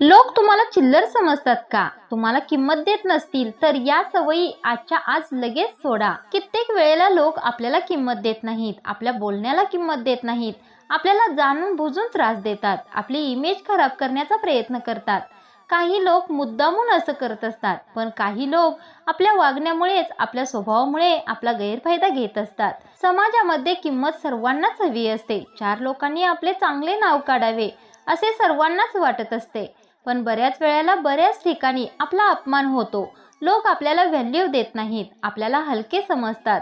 लोक तुम्हाला चिल्लर समजतात का? तुम्हाला किंमत देत नसतील तर या सवयी आजच्या आज लगेच सोडा. कित्येक वेळेला लोक आपल्याला किंमत देत नाहीत आपल्या बोलण्याला किंमत देत नाहीत आपल्याला जाणून बुजून त्रास देतात आपली इमेज खराब करण्याचा प्रयत्न करतात. काही लोक मुद्दामून असं करत असतात पण काही लोक आपल्या वागण्यामुळेच आपल्या स्वभावामुळे आपला गैरफायदा घेत असतात. समाजामध्ये किंमत सर्वांनाच हवी असते. चार लोकांनी आपले चांगले नाव काढावे असे सर्वांनाच वाटत असते. पण बऱ्याच वेळेला बऱ्याच ठिकाणी आपला अपमान होतो. लोक आपल्याला व्हॅल्यू देत नाहीत आपल्याला हलके समजतात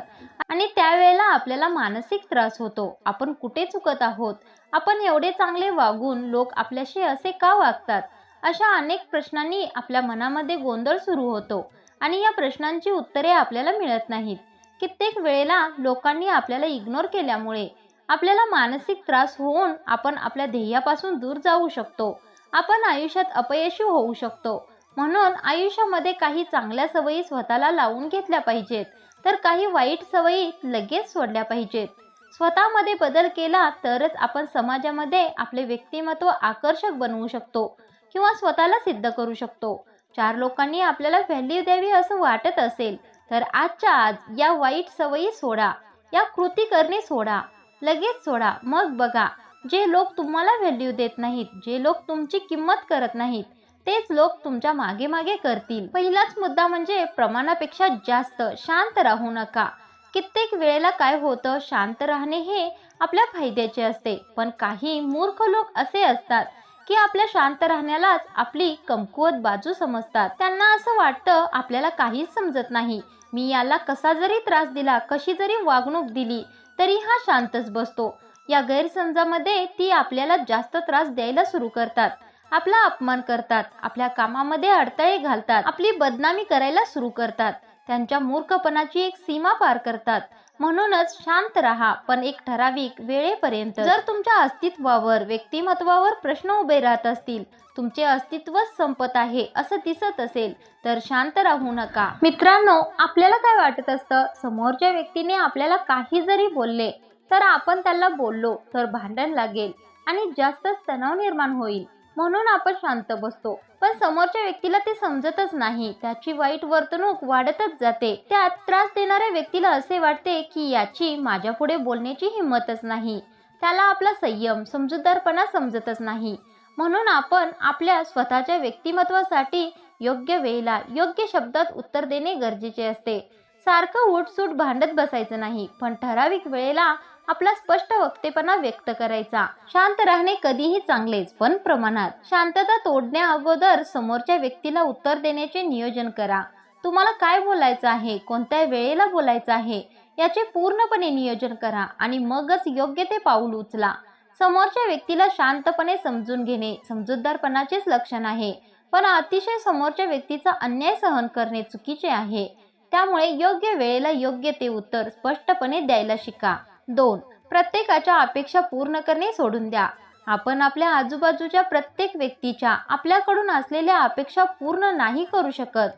आणि त्यावेळेला आपल्याला मानसिक त्रास होतो. आपण कुठे चुकत आहोत? आपण एवढे चांगले वागून लोक आपल्याशी असे का वागतात? अशा अनेक प्रश्नांनी आपल्या मनामध्ये गोंधळ सुरू होतो आणि या प्रश्नांची उत्तरे आपल्याला मिळत नाहीत. कित्येक वेळेला लोकांनी आपल्याला इग्नोर केल्यामुळे आपल्याला मानसिक त्रास होऊन आपण आपल्या ध्येयापासून दूर जाऊ शकतो. आपण आयुष्यात अपयशी होऊ शकतो. म्हणून आयुष्यामध्ये काही चांगल्या सवयी स्वतःला लावून घेतल्या पाहिजेत. तर काही वाईट सवयी लगेच सोडल्या पाहिजेत. स्वतःमध्ये बदल केला तरच आपण समाजामध्ये आपले व्यक्तिमत्व आकर्षक बनवू शकतो किंवा स्वतःला सिद्ध करू शकतो. चार लोकांनी आपल्याला व्हॅल्यू द्यावी असं वाटत असेल तर आजच्या आज या वाईट सवयी सोडा. या कृती करणे सोडा. लगेच सोडा. मग बघा. जे लोक तुम्हाला व्हॅल्यू देत नाहीत जे लोक तुमची किंमत करत नाहीत तेच लोक तुमच्या मागे मागे करतील. पहिलाच मुद्दा म्हणजे प्रमाणापेक्षा जास्त शांत राहू नका. कित्येक वेळेला काय होतं शांत राहणे हे आपल्या फायद्याचे असते. पण काही मूर्ख लोक असे असतात की आपल्या शांत राहण्यालाच आपली कमकुवत बाजू समजतात. त्यांना असं वाटतं आपल्याला काहीच समजत नाही. मी याला कसा जरी त्रास दिला कशी जरी वागणूक दिली तरी हा शांतच बसतो. या गैरसमजामध्ये ती आपल्याला जास्त त्रास द्यायला सुरू करतात. आपला अपमान करतात. आपल्या कामामध्ये अडथळे घालतात. आपली बदनामी करायला सुरू करतात. त्यांच्या मूर्खपणाची एक सीमा पार करतात. म्हणूनच शांत राहा पण एक ठराविक वेळेपर्यंत. जर तुमच्या अस्तित्वावर व्यक्तिमत्वावर प्रश्न उभे राहत असतील तुमचे अस्तित्वच संपत आहे असं दिसत असेल तर शांत राहू नका. मित्रांनो आपल्याला काय वाटत असतं? समोरच्या व्यक्तीने आपल्याला काही जरी बोलले तर आपण त्याला बोललो तर भांडण लागेल आणि जास्तच तणाव निर्माण होईल. म्हणून आपण शांत बसतो. पण समोरच्या व्यक्तीला ते समजतच नाही. त्याची वाईट वर्तणूक वाढतच जाते. त्यात त्रास देणाऱ्या व्यक्तीला असे वाटते की याची माझ्या पुढे बोलण्याची हिंमतच नाही. त्याला आपला संयम समजूतदारपणा समजतच नाही. म्हणून आपण आपल्या स्वतःच्या व्यक्तिमत्वासाठी योग्य वेळेला योग्य शब्दात उत्तर देणे गरजेचे असते. सारखं उठसूट भांडत बसायचं नाही. पण ठराविक वेळेला आपला स्पष्ट वक्तेपणा व्यक्त करायचा. शांत राहणे कधीही चांगलेच पण प्रमाणात. शांतता तोडण्या अगोदर समोरच्या व्यक्तीला उत्तर देण्याचे नियोजन करा. तुम्हाला काय बोलायचं आहे? कोणत्या वेळेला बोलायचं आहे? याचे पूर्णपणे नियोजन करा आणि मगच योग्य ते पाऊल उचला. समोरच्या व्यक्तीला शांतपणे समजून घेणे समजूतदारपणाचेच लक्षण आहे. पण अतिशय समोरच्या व्यक्तीचा अन्याय सहन करणे चुकीचे आहे. त्यामुळे योग्य वेळेला योग्य ते उत्तर स्पष्टपणे द्यायला शिका. दोन. प्रत्येकाच्या अपेक्षा पूर्ण करणे सोडून द्या. आपण आपल्या आजूबाजूच्या प्रत्येक व्यक्तीच्या आपल्याकडून असलेल्या अपेक्षा पूर्ण नाही करू शकत.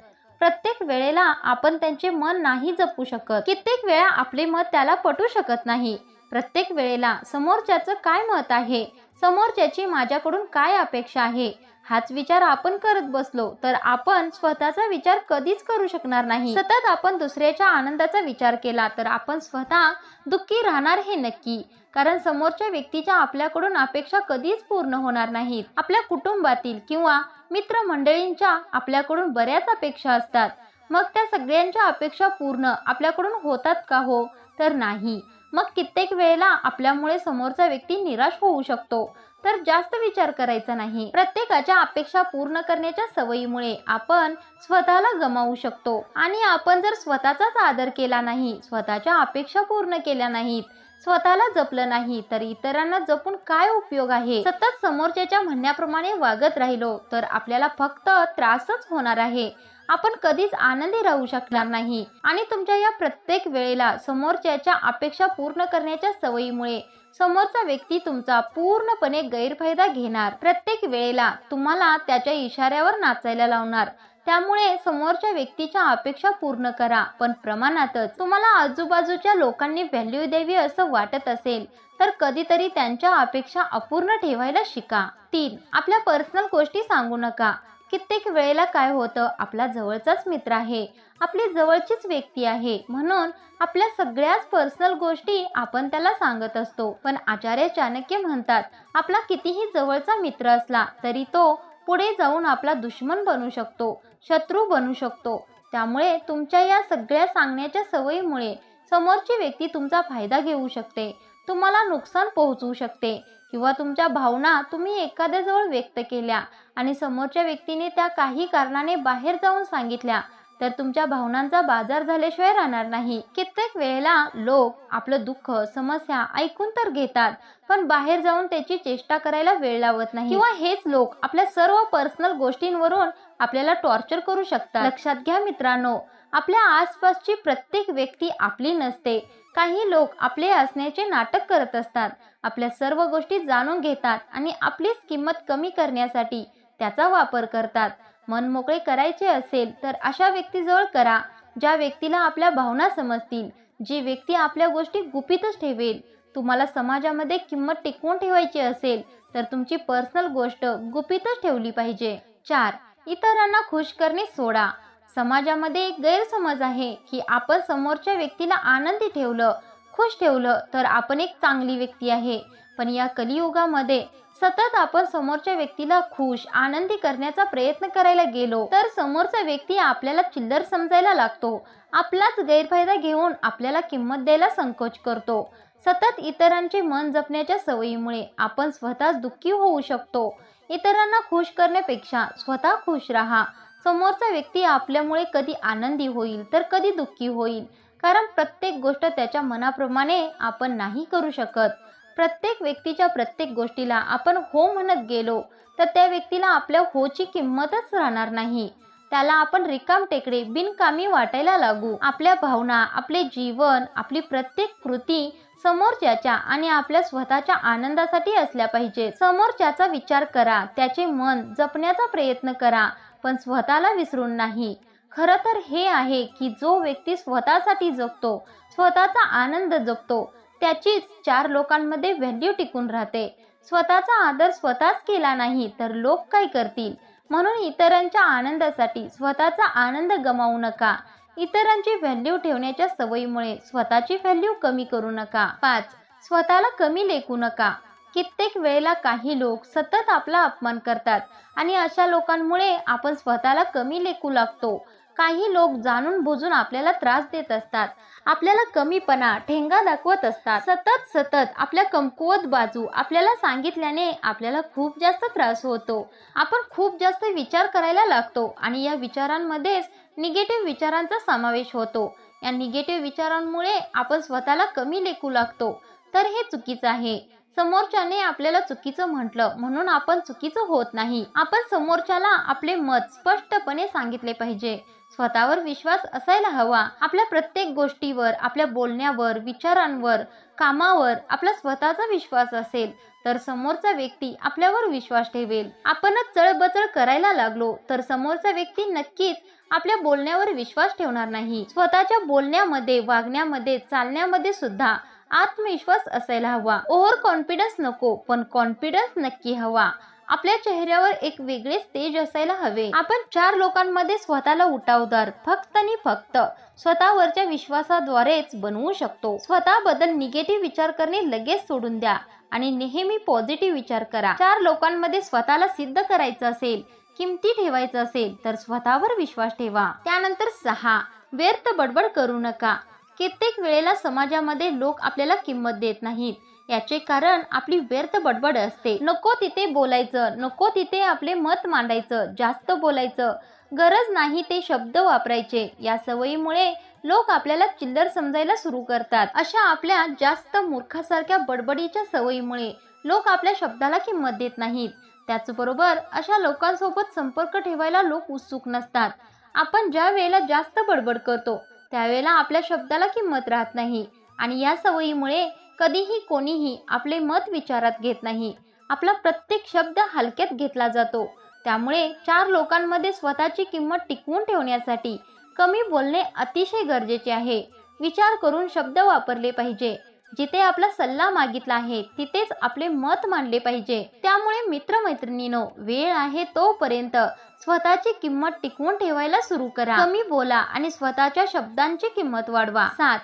प्रत्येक वेळेला आपण त्यांचे मन नाही जपू शकत. कित्येक वेळा आपले मत त्याला पटू शकत नाही. प्रत्येक वेळेला समोरच्याचं काय मत आहे? समोरच्याची माझ्याकडून काय अपेक्षा आहे? हाच विचार आपण करत बसलो तर आपण स्वतःचा विचार कधीच करू शकणार नाही. सतत आपण दुसऱ्याच्या आनंदाचा विचार केला तर आपण स्वतः दुःखी राहणार हे नक्की. कारण समोरच्या व्यक्तीच्या आपल्याकडून अपेक्षा कधीच पूर्ण होणार नाहीत. आपल्या कुटुंबातील किंवा मित्रमंडळींच्या आपल्याकडून बऱ्याच अपेक्षा असतात. मग त्या सगळ्यांच्या अपेक्षा पूर्ण आपल्याकडून होतात का हो? तर नाही. मग कित्येक वेळेला आपल्यामुळे समोरचा व्यक्ती निराश होऊ शकतो. तर जास्त विचार करायचा नाही. प्रत्येकाच्या अपेक्षा पूर्ण करण्याच्या सवयीमुळे आपण स्वतःला गमावू शकतो. आणि आपण जर स्वतःचाच आदर केला नाही स्वतःच्या अपेक्षा पूर्ण केल्या नाहीत स्वतःला जपलं नाही तर इतरांना जपून काय उपयोग आहे? सतत समोरच्याच्या म्हणण्याप्रमाणे वागत राहिलो तर आपल्याला फक्त त्रासच होणार आहे. आपण कधीच आनंदी राहू शकणार नाही. आणि तुमच्या या प्रत्येक वेळेला समोरच्याच्या अपेक्षा पूर्ण करण्याच्या सवयीमुळे समोरचा व्यक्ती तुमचा पूर्णपणे गैरफायदा घेणार. प्रत्येक वेळेला तुम्हाला त्याच्या इशाऱ्यावर नाचायला लावणार. त्यामुळे समोरच्या व्यक्तीच्या अपेक्षा पूर्ण करा. पण प्रमाणातच तुम्हाला आजूबाजूच्या लोकांनी व्हॅल्यू द्यावी असं वाटत असेल तर कधीतरी त्यांच्या अपेक्षा अपूर्ण ठेवायला शिका. तीन आपल्या पर्सनल गोष्टी सांगू नका. कित्येक वेळेला काय होतं आपला जवळचाच मित्र आहे आपली जवळचीच व्यक्ती आहे म्हणून आपल्या सगळ्याच पर्सनल गोष्टी आपण त्याला सांगत असतो. पण आचार्य चाणक्य म्हणतात आपला कितीही जवळचा मित्र असला तरी तो पुढे जाऊन आपला दुश्मन बनू शकतो शत्रू बनू शकतो. त्यामुळे तुमच्या या सगळ्या सांगण्याच्या सवयीमुळे समोरची व्यक्ती तुमचा फायदा घेऊ शकते तुम्हाला नुकसान पोहोचवू शकते. किंवा तुमच्या भावना तुम्ही एखाद्याजवळ व्यक्त केल्या आणि समोरच्या व्यक्तीने त्या काही कारणाने बाहेर जाऊन सांगितल्या तर तुमच्या भावनांचा बाजार झाल्याशिवाय राहणार नाही. कित्येक वेळेला लोक आपलं दुःख समस्या ऐकून तर घेतात पण बाहेर जाऊन त्याची चेष्टा करायला वेळ लावत नाही. किंवा हेच लोक आपल्या सर्व पर्सनल गोष्टींवरून आपल्याला टॉर्चर करू शकतात. लक्षात घ्या मित्रांनो आपल्या आसपासची प्रत्येक व्यक्ती आपली नसते. काही लोक आपले असण्याचे नाटक करत असतात. आपल्या सर्व गोष्टी जाणून घेतात आणि आपलीच किंमत कमी करण्यासाठी त्याचा वापर करतात. मन मोकळे करायचे असेल तर अशा व्यक्तीजवळ करा ज्या व्यक्तीला आपल्या भावना समजतील. जी व्यक्ती आपल्या गोष्टी गुपितच ठेवेल. तुम्हाला समाजामध्ये किंमत टिकवून ठेवायची असेल तर तुमची पर्सनल गोष्ट गुपितच ठेवली पाहिजे. चार इतरांना खुश करणे सोडा. समाजामध्ये एक गैरसमज आहे की आपण समोरच्या व्यक्तीला आनंदी ठेवलं खुश ठेवलं तर आपण एक चांगली व्यक्ती आहे. पण या कलियुगामध्ये सतत आपण समोरच्या व्यक्तीला खुश आनंदी करण्याचा प्रयत्न करायला गेलो तर समोरचा व्यक्ती आपल्याला चिल्लर समजायला लागतो. आपलाच गैरफायदा घेऊन आपल्याला किंमत द्यायला संकोच करतो. सतत इतरांचे मन जपण्याच्या सवयीमुळे आपण स्वतःच दुःखी होऊ शकतो. इतरांना खुश करण्यापेक्षा स्वतः खुश राहा. समोरचा व्यक्ती आपल्यामुळे कधी आनंदी होईल तर कधी दुःखी होईल. कारण प्रत्येक गोष्ट त्याच्या मनाप्रमाणे आपण नाही करू शकत. प्रत्येक व्यक्तीच्या प्रत्येक गोष्टीला आपण हो म्हणत गेलो तर त्या व्यक्तीला आपल्या होची किंमतच राहणार नाही. त्याला आपण रिकाम टेकडे बिनकामी वाटायला लागू. आपल्या भावना आपले जीवन आपली प्रत्येक कृती समोरच्याच्या आणि आपल्या स्वतःच्या आनंदासाठी असल्या पाहिजे समोरच्याचा विचार करा त्याचे मन जपण्याचा प्रयत्न करा. पण स्वतःला विसरून नाही. खरं तर हे आहे की जो व्यक्ती स्वतःसाठी जगतो स्वतःचा आनंद जगतो त्याचीच चार लोकांमध्ये व्हॅल्यू टिकून राहते. स्वतःचा आदर स्वतःच केला नाही तर लोक काय करतील? म्हणून इतरांच्या आनंदासाठी स्वतःचा आनंद गमावू नका. इतरांची व्हॅल्यू ठेवण्याच्या सवयीमुळे स्वतःची व्हॅल्यू कमी करू नका. पाच स्वतःला कमी लेखू नका. कित्येक वेळेला काही लोक सतत आपला अपमान करतात आणि अशा लोकांमुळे आपण स्वतःला कमी लेखू लागतो. काही लोक जाणून बुजून आपल्याला त्रास देत असतात. आपल्याला कमीपणा ठेंगा दाखवत असतात. सतत सतत आपल्या कमकुवत बाजू आपल्याला सांगितल्याने आपल्याला खूप जास्त त्रास होतो. आपण खूप जास्त विचार करायला लागतो आणि या विचारांमध्येच निगेटिव्ह विचारांचा समावेश होतो. या निगेटिव्ह विचारांमुळे आपण स्वतःला कमी लेखू लागतो. तर हे चुकीचं आहे. समोरच्याने आपल्याला चुकीचं म्हटलं म्हणून आपण चुकीचं होत नाही. आपण समोरच्याला आपले मत स्पष्टपणे सांगितले पाहिजे. स्वतःवर विश्वास असायला हवा. आपल्या प्रत्येक गोष्टीवर आपल्या बोलण्यावर विचारांवर कामावर आपला स्वतःचा विश्वास असेल. तर समोरचा व्यक्ती आपल्यावर विश्वास ठेवेल. आपणच चळबचळ करायला लागलो तर समोरचा व्यक्ती नक्कीच आपल्या बोलण्यावर विश्वास ठेवणार नाही. स्वतःच्या बोलण्यामध्ये वागण्यामध्ये चालण्यामध्ये सुद्धा आत्मविश्वास असायला हवा. ओव्हर कॉन्फिडन्स नको पण कॉन्फिडन्स नक्की हवा. आपल्या चेहऱ्यावर एक वेगळेच तेज असायला हवे. आपण चार लोकांमध्ये स्वतःला उठावदार फक्त आणि फक्त स्वतःवरच्या विश्वासाद्वारेच बनवू शकतो. स्वतःबद्दल निगेटिव्ह विचार करणे लगेच सोडून द्या आणि नेहमी पॉझिटिव्ह विचार करा. चार लोकांमध्ये स्वतःला सिद्ध करायचं असेल किमती ठेवायचं असेल तर स्वतःवर विश्वास ठेवा. त्यानंतर सहा व्यर्थ बडबड करू नका. कित्येक वेळेला समाजामध्ये लोक आपल्याला किंमत देत नाहीत. याचे कारण आपली व्यर्थ बडबड असते. नको तिथे बोलायचं नको तिथे आपले मत मांडायचं जास्त बोलायचं. गरज नाही ते शब्द वापरायचे. या सवयीमुळे लोक आपल्याला चिल्लर समजायला सुरू करतात. अशा आपल्या जास्त मूर्खासारख्या बडबडीच्या सवयीमुळे लोक आपल्या शब्दाला किंमत देत नाहीत. त्याचबरोबर अशा लोकांसोबत संपर्क ठेवायला लोक उत्सुक नसतात. आपण ज्या वेळेला जास्त बडबड करतो त्यावेळेला आपल्या शब्दाला किंमत राहत नाही. आणि या सवयीमुळे कधीही कोणीही आपले मत विचारात घेत नाही. आपला प्रत्येक शब्द हलक्यात घेतला जातो. त्यामुळे चार लोकांमध्ये स्वतःची किंमत टिकवून ठेवण्यासाठी कमी बोलणे अतिशय गरजेचे आहे. विचार करून शब्द वापरले पाहिजे. जिथे आपला सल्ला मागितला आहे तिथेच आपले मत मांडले पाहिजे. त्यामुळे मित्रमैत्रिणीनो वेळ आहे तोपर्यंत स्वतःची किंमत टिकवून ठेवायला सुरू करा. कमी बोला आणि स्वतःच्या शब्दांची किंमत वाढवा. सात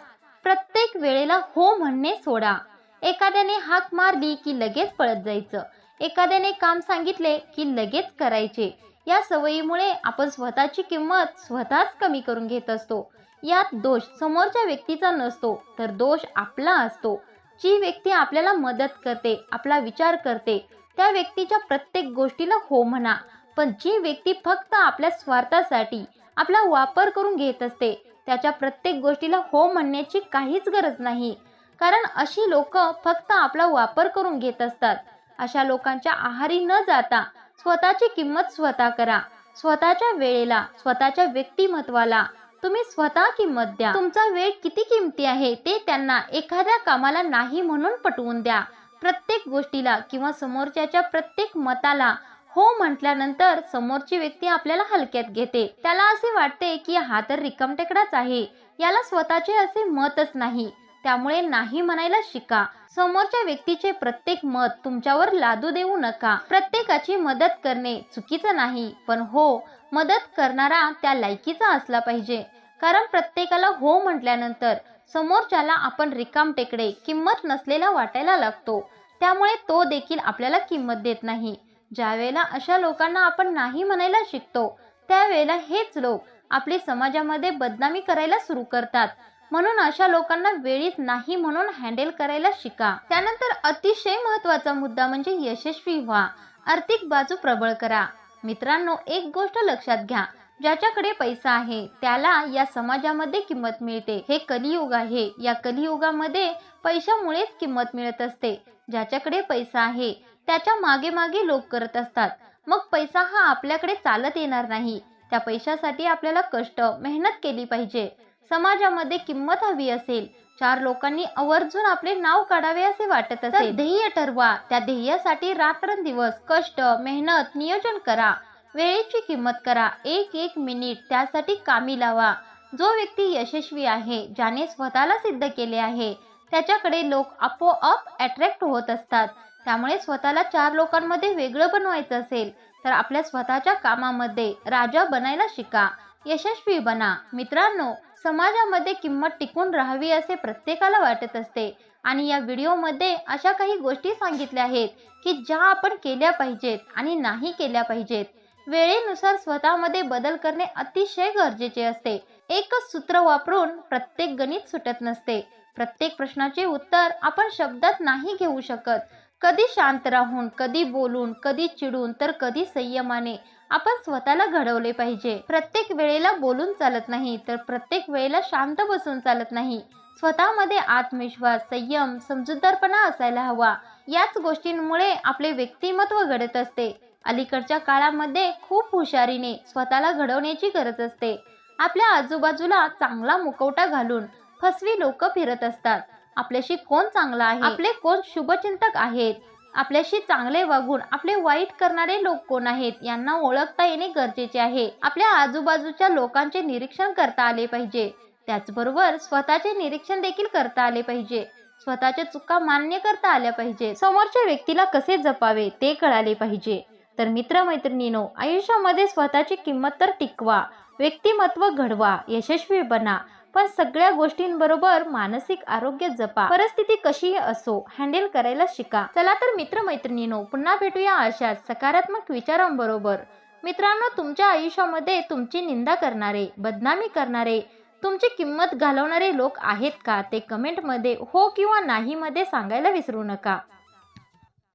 प्रत्येक वेळेला हो म्हणणे सोडा. एखाद्याने हाक मारली की लगेच पळत जायचं. एखाद्याने काम सांगितले की लगेच करायचे. या सवयीमुळे आपण स्वतःची किंमत स्वतःच कमी करून घेत असतो. यात दोष समोरच्या व्यक्तीचा नसतो तर दोष आपला असतो. जी व्यक्ती आपल्याला मदत करते आपला विचार करते त्या व्यक्तीच्या प्रत्येक गोष्टीला हो म्हणा. पण जी व्यक्ती फक्त आपल्या स्वार्थासाठी आपला वापर करून घेत असते त्याच्या प्रत्येक गोष्टीला हो म्हणण्याची काहीच गरज नाही. कारण अशी लोक फक्त आपला वापर करून घेत असतात. अशा लोकांच्या आहारी न जाता स्वतःची किंमत स्वतः करा. स्वतःच्या वेळेला स्वतःच्या व्यक्तिमत्वाला तुम्ही स्वतः किंमत द्या. तुमचा वेळ किती किमती आहे ते त्यांना एखाद्या कामाला नाही म्हणून पटवून द्या. प्रत्येक गोष्टीला किंवा समोरच्याच्या प्रत्येक मताला हो म्हटल्यानंतर समोरची व्यक्ती आपल्याला हलक्यात घेते. त्याला असे वाटते की हा तर रिकमटेकडाच आहे. याला स्वतःचे असे मतच नाही. त्यामुळे नाही म्हणायला शिका. समोरच्या व्यक्तीचे प्रत्येक मत तुमच्यावर लादू देऊ नका. प्रत्येकाची मदत करणे चुकीचं नाही. पण हो मदत करणारा त्या लायकीचा असला पाहिजे. कारण प्रत्येकाला हो म्हटल्यानंतर समोरच्याला आपण रिकाम टेकडे किंमत नसलेला वाटायला लागतो. त्यामुळे तो देखील आपल्याला किंमत देत नाही. ज्यावेळेला अशा लोकांना आपण नाही म्हणायला शिकतो त्यावेळेला हेच लोक आपली समाजामध्ये बदनामी करायला सुरू करतात. म्हणून अशा लोकांना वेळीच नाही म्हणून हँडल करायला शिका. त्यानंतर अतिशय महत्त्वाचा मुद्दा म्हणजे यशस्वी व्हा. आर्थिक बाजू प्रबळ करा. मित्रांनो एक गोष्ट लक्षात घ्या. ज्याच्याकडे पैसा आहे त्याला या समाजामध्ये किंमत मिळते. हे कलियुग आहे. या कलियुगामध्ये पैशामुळेच किंमत मिळत असते. ज्याच्याकडे पैसा आहे त्याच्यामागे मागे लोक करत असतात. मग पैसा हा आपल्याकडे चालत येणार नाही. त्या पैशासाठी आपल्याला कष्ट मेहनत केली पाहिजे. समाजामध्ये किंमत हवी असेल. चार लोकांनी आवर्जून आपले नाव काढावे असे वाटत असेल. ध्येय ठरवा. त्या ध्येयासाठी रात्रंदिवस कष्ट मेहनत नियोजन करा. वेळेची किंमत करा. एक एक मिनिट त्यासाठी कामी लावा. जो व्यक्ती यशस्वी आहे ज्याने स्वतःला सिद्ध केले आहे त्याच्याकडे लोक आपोआप अट्रॅक्ट होत असतात. त्यामुळे स्वतःला चार लोकांमध्ये वेगळं बनवायचं असेल तर आपल्या स्वतःच्या कामामध्ये राजा बनायला शिका. यशस्वी बना. मित्रांनो समाजामध्ये किंमत टिकून राहावी असे प्रत्येकाला वाटत असते. आणि या व्हिडिओमध्ये अशा काही गोष्टी सांगितल्या आहेत की ज्या आपण केल्या पाहिजेत आणि नाही केल्या पाहिजेत. वेळेनुसार स्वतःमध्ये बदल करणे अतिशय गरजेचे असते. एकच सूत्र वापरून प्रत्येक गणित सुटत नसते. प्रत्येक प्रश्नाचे उत्तर आपण शब्दात नाही घेऊ शकत. कधी शांत राहून कधी बोलून कधी चिडून तर कधी संयमाने आपण स्वतःला घडवले पाहिजे. प्रत्येक वेळेला बोलून चालत नाही तर प्रत्येक वेळेला शांत बसून चालत नाही. स्वतःमध्ये आत्मविश्वास संयम समजूतदारपणा असायला हवा. याच गोष्टींमुळे आपले व्यक्तिमत्व घडत असते. अलीकडच्या काळामध्ये खूप हुशारीने स्वतःला घडवण्याची गरज असते. आपल्या आजूबाजूला चांगला मुखवटा घालून फसवी लोक फिरत असतात. आपल्याशी कोण चांगला आहे? आपले कोण शुभचिंतक आहेत? आपल्याशी चांगले वागून आपले वाईट करणारे लोक कोण आहेत यांना ओळखता येणे गरजेचे आहे. आपल्या आजूबाजूच्या लोकांचे निरीक्षण करता आले पाहिजे. त्याचबरोबर स्वतःचे निरीक्षण देखील करता आले पाहिजे. स्वतःच्या चुका मान्य करता आल्या पाहिजे. समोरच्या व्यक्तीला कसे जपावे ते कळाले पाहिजे. तर मित्रमैत्रिणीनो आयुष्यामध्ये स्वतःची किंमत तर टिकवा. व्यक्तिमत्व घडवा. यशस्वी बना. पण सगळ्या गोष्टींबरोबर मानसिक आरोग्य जपा. परिस्थिती कशीही असो हँडल करायला शिका. चला तर मित्रमैत्रिणीनो पुन्हा भेटूया अशाच सकारात्मक विचारांबरोबर. मित्रांनो तुमच्या आयुष्यामध्ये तुमची निंदा करणारे बदनामी करणारे तुमची किंमत घालवणारे लोक आहेत का? ते कमेंटमध्ये हो किंवा नाही मध्ये सांगायला विसरू नका.